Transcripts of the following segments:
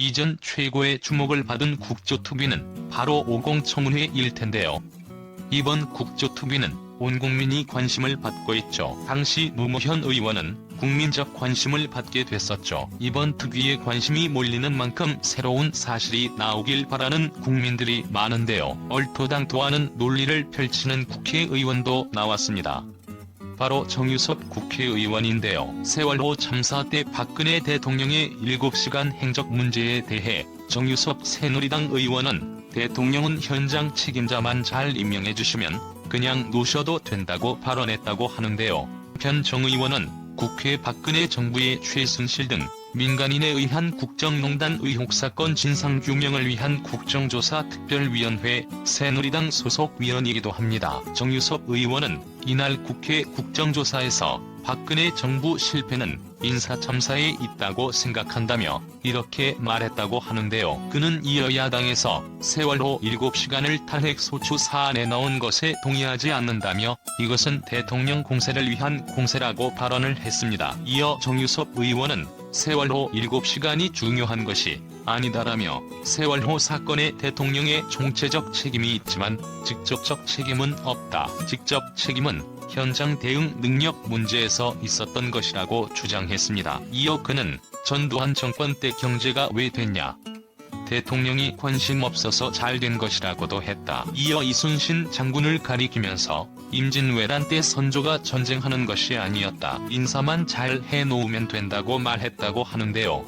이전 최고의 주목을 받은 국조투비는 바로 50 청문회일 텐데요. 이번 국조투비는 온 국민이 관심을 받고 있죠. 당시 노무현 의원은 국민적 관심을 받게 됐었죠. 이번 특위에 관심이 몰리는 만큼 새로운 사실이 나오길 바라는 국민들이 많은데요. 얼토당토하는 논리를 펼치는 국회의원도 나왔습니다. 바로 정유섭 국회의원인데요. 세월호 참사 때 박근혜 대통령의 7시간 행적 문제에 대해 정유섭 새누리당 의원은 대통령은 현장 책임자만 잘 임명해 주시면 그냥 놓으셔도 된다고 발언했다고 하는데요. 편 정 의원은 국회 박근혜 정부의 최순실 등 민간인에 의한 국정농단 의혹 사건 진상규명을 위한 국정조사 특별위원회 새누리당 소속 위원이기도 합니다. 정유섭 의원은 이날 국회 국정조사에서 박근혜 정부 실패는 인사참사에 있다고 생각한다며 이렇게 말했다고 하는데요. 그는 이어 야당에서 세월호 7시간을 탄핵소추 사안에 넣은 것에 동의하지 않는다며 이것은 대통령 공세를 위한 공세라고 발언을 했습니다. 이어 정유섭 의원은 세월호 7시간이 중요한 것이 아니다라며 세월호 사건에 대통령의 총체적 책임이 있지만 직접적 책임은 없다. 직접 책임은 현장 대응 능력 문제에서 있었던 것이라고 주장했습니다. 이어 그는 전두환 정권 때 경제가 왜 됐냐? 대통령이 관심 없어서 잘 된 것이라고도 했다. 이어 이순신 장군을 가리키면서 임진왜란 때 선조가 전쟁하는 것이 아니었다. 인사만 잘 해놓으면 된다고 말했다고 하는데요.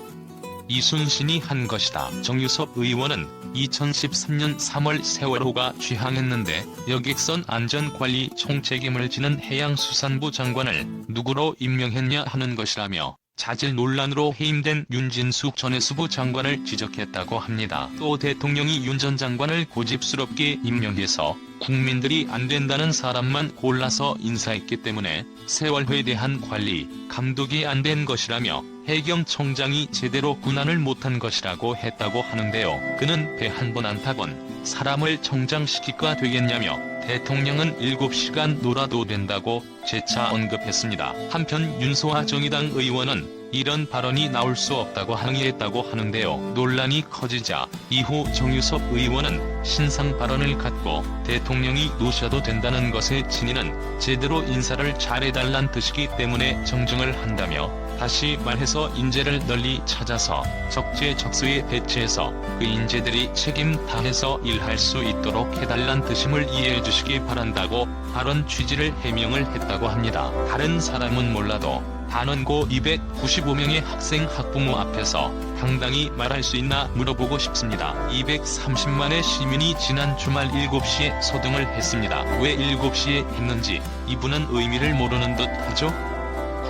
이순신이 한 것이다. 정유섭 의원은 2013년 3월 세월호가 취항했는데 여객선 안전관리 총책임을 지는 해양수산부 장관을 누구로 임명했냐 하는 것이라며 자질 논란으로 해임된 윤진숙 전 해수부 장관을 지적했다고 합니다. 또 대통령이 윤 전 장관을 고집스럽게 임명해서 국민들이 안 된다는 사람만 골라서 인사했기 때문에 세월호에 대한 관리, 감독이 안 된 것이라며 해경 청장이 제대로 군안을 못한 것이라고 했다고 하는데요. 그는 배 한 번 안 타건 사람을 청장시킬까 되겠냐며 대통령은 7시간 놀아도 된다고 재차 언급했습니다. 한편 윤소아 정의당 의원은 이런 발언이 나올 수 없다고 항의했다고 하는데요. 논란이 커지자 이후 정유섭 의원은 신상 발언을 갖고 대통령이 놓으셔도 된다는 것의 진위는 제대로 인사를 잘해달란 뜻이기 때문에 정정을 한다며 다시 말해서 인재를 널리 찾아서 적재적소에 배치해서 그 인재들이 책임 다해서 일할 수 있도록 해달란 뜻임을 이해해 주시기 바란다고 발언 취지를 해명을 했다고 합니다. 다른 사람은 몰라도 단원고 295명의 학생 학부모 앞에서 당당히 말할 수 있나 물어보고 싶습니다. 230만의 시민이 지난 주말 7시에 소등을 했습니다. 왜 7시에 했는지 이분은 의미를 모르는 듯 하죠?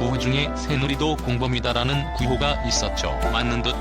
구호 중에 새누리도 공범이다라는 구호가 있었죠. 맞는 듯